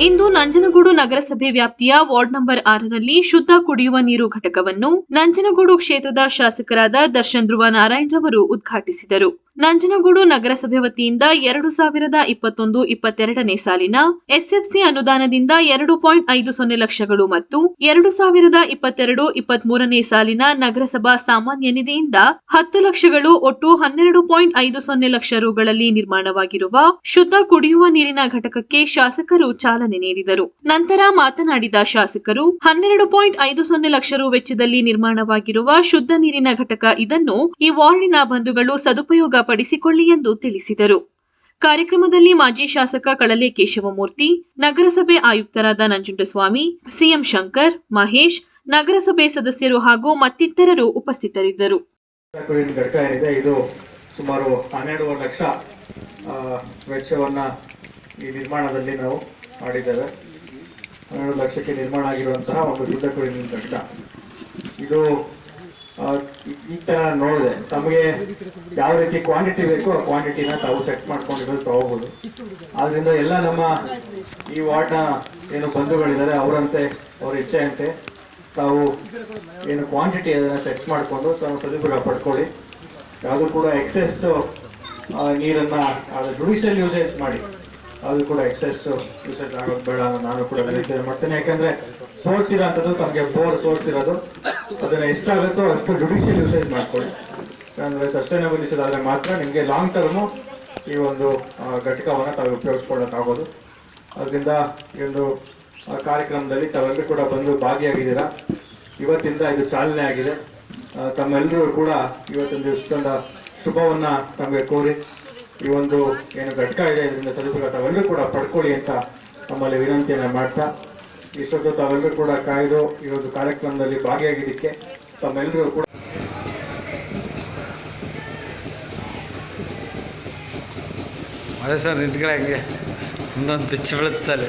ಇಂದು ನಂಜನಗೂಡು ನಗರಸಭೆ ವ್ಯಾಪ್ತಿಯ ward number ಆರರಲ್ಲಿ ಶುದ್ಧ ಕುಡಿಯುವ ನೀರು ಘಟಕವನ್ನು ನಂಜನಗೂಡು ಕ್ಷೇತ್ರದ ಶಾಸಕರಾದ ದರ್ಶನ್ ಧ್ರುವ ನಾರಾಯಣರವರು ಉದ್ಘಾಟಿಸಿದರು. ನಂಜನಗೂಡು ನಗರಸಭೆ ವತಿಯಿಂದ ಎರಡು ಸಾವಿರದ ಇಪ್ಪತ್ತೊಂದು ಇಪ್ಪತ್ತೆರಡನೇ ಸಾಲಿನ ಎಸ್ಎಫ್ಸಿ ಅನುದಾನದಿಂದ ಎರಡು ಪಾಯಿಂಟ್ ಐದು ಸೊನ್ನೆ ಲಕ್ಷಗಳು ಮತ್ತು ಎರಡು ಸಾವಿರದ ಇಪ್ಪತ್ತೆರಡು ಇಪ್ಪತ್ಮೂರನೇ ಸಾಲಿನ ನಗರಸಭಾ ಸಾಮಾನ್ಯ ನಿಧಿಯಿಂದ ಹತ್ತು ಲಕ್ಷಗಳು ಒಟ್ಟು ಹನ್ನೆರಡು ಪಾಯಿಂಟ್ ಐದು ಸೊನ್ನೆ ಲಕ್ಷ ರುಗಳಲ್ಲಿ ನಿರ್ಮಾಣವಾಗಿರುವ ಶುದ್ಧ ಕುಡಿಯುವ ನೀರಿನ ಘಟಕಕ್ಕೆ ಶಾಸಕರು ಚಾಲನೆ ನೀಡಿದರು. ನಂತರ ಮಾತನಾಡಿದ ಶಾಸಕರು, ಹನ್ನೆರಡು ಪಾಯಿಂಟ್ ಐದು ಸೊನ್ನೆ ಲಕ್ಷ ರು ವೆಚ್ಚದಲ್ಲಿ ನಿರ್ಮಾಣವಾಗಿರುವ ಶುದ್ಧ ನೀರಿನ ಘಟಕ ಇದನ್ನು ಈ ವಾರ್ಡಿನ ಬಂಧುಗಳು ಸದುಪಯೋಗ ಪಡಿಸಿಕೊಳ್ಳಿ ಎಂದು ತಿಳಿಸಿದರು. ಕಾರ್ಯಕ್ರಮದಲ್ಲಿ ಮಾಜಿ ಶಾಸಕ ಕಳಲೆ ಕೇಶವಮೂರ್ತಿ, ನಗರಸಭೆ ಆಯುಕ್ತರಾದ ನಂಜುಂಡಸ್ವಾಮಿ, ಸಿಎಂ ಶಂಕರ್, ಮಹೇಶ್, ನಗರಸಭೆ ಸದಸ್ಯರು ಹಾಗೂ ಮತ್ತಿತರರು ಉಪಸ್ಥಿತರಿದ್ದರು. ಇದು. ಸುಮಾರು ಹನ್ನೆರಡೂವರೆ ಲಕ್ಷ ವೆಚ್ಚವನ್ನ ಈ ನಿರ್ಮಾಣದಲ್ಲಿ ನಾವು ಮಾಡಿದ್ದೇವೆ. ಹನ್ನೆರಡು ಲಕ್ಷಕ್ಕೆ ನಿರ್ಮಾಣ ಆಗಿರುವಂತಹ ಒಂದು ಶುದ್ಧ ಕುಡಿಯುವ ಘಟಕ ಇದು ಈ- ತರ ನೋಡಿದೆ ತಮಗೆ ಯಾವ ರೀತಿ ಕ್ವಾಂಟಿಟಿ ಬೇಕೋ ಆ ಕ್ವಾಂಟಿಟಿನ ತಾವು ಸೆಟ್ ಮಾಡ್ಕೊಂಡಿರೋದು ತಗೋಬಹುದು ಆದ್ರಿಂದ ಎಲ್ಲ ನಮ್ಮ ಈ ವಾರ್ಡ್ನ ಏನು ಬಂಧುಗಳಿದ್ದಾರೆ, ಅವರಂತೆ, ಅವ್ರ ಇಚ್ಛೆಯಂತೆ ತಾವು ಏನು ಕ್ವಾಂಟಿಟಿ ಅದನ್ನ ಸೆಟ್ ಮಾಡಿಕೊಂಡು ತಾವು ಸದುಪಯೋಗ ಪಡ್ಕೊಳ್ಳಿ. ಯಾವುದು ಕೂಡ ಎಕ್ಸೆಸ್ ನೀರನ್ನ ಅದು ಜುಡಿಷಿಯಲ್ ಯೂಸೇಜ್ ಮಾಡಿ. ಅದು ಕೂಡ ಎಕ್ಸೆಸ್ ಯೂಸೇಜ್ ಆಗೋದು ಬೇಡ ನಾನು ಕೂಡ ಮಾಡ್ತೇನೆ ಯಾಕಂದ್ರೆ ಸೋರ್ಸ್ ಇರೋಂಥದ್ದು ತಮಗೆ ಬೋರ್ ಸೋರ್ಸ್ ಇರೋದು. ಅದನ್ನ ಎಷ್ಟಾಗುತ್ತೋ ಅಷ್ಟು ಜುಡಿಷಿಯಲ್ ಯೂಸೇಜ್ ಮಾಡ್ಕೊಳ್ಳಿ. ಅಂದ್ರೆ ಸಸ್ಟೈನಬಲ್ ಆದ್ರೆ ಮಾತ್ರ ನಿಮಗೆ ಲಾಂಗ್ ಟರ್ಮು ಈ ಒಂದು ಘಟಕವನ್ನು ತಾವು ಉಪಯೋಗಿಸ್ಕೊಳ್ಳೋಕ್ಕಾಗೋದು. ಅದರಿಂದ ಈ ಒಂದು ಕಾರ್ಯಕ್ರಮದಲ್ಲಿ ತಾವೆಲ್ಲರೂ ಕೂಡ ಬಂದು ಭಾಗಿಯಾಗಿದ್ದೀರಾ? ಇವತ್ತಿಂದ ಇದು ಚಾಲನೆ ಆಗಿದೆ. ತಮ್ಮೆಲ್ಲರೂ ಕೂಡ ಇವತ್ತೊಂದು ದಿವಸದ ಶುಭವನ್ನು ತಮಗೆ ಕೋರಿ, ಈ ಒಂದು ಏನು ಘಟಕ ಇದೆ, ಇದರಿಂದ ಸದುಪಯೋಗ ತಾವೆಲ್ಲರೂ ಕೂಡ ಪಡ್ಕೊಳ್ಳಿ ಅಂತ ನಮ್ಮಲ್ಲಿ ವಿನಂತಿಯನ್ನು ಮಾಡ್ತಾ ಇಷ್ಟೊತ್ತು ತಾವೆಲ್ಲರೂ ಕೂಡ ಕಾಯ್ದು ಈ ಒಂದು ಕಾರ್ಯಕ್ರಮದಲ್ಲಿ ಭಾಗಿಯಾಗಿದ್ದಕ್ಕೆ ತಮ್ಮೆಲ್ಲರೂ ಕೂಡ ಅದೇ ಸರ್, ನಿಂತ್ಕೊಳ್ಳಿ ಹಂಗೆ. ಇನ್ನೊಂದು ಪಿಚ್ಚು ಬೀಳುತ್ತಾರೆ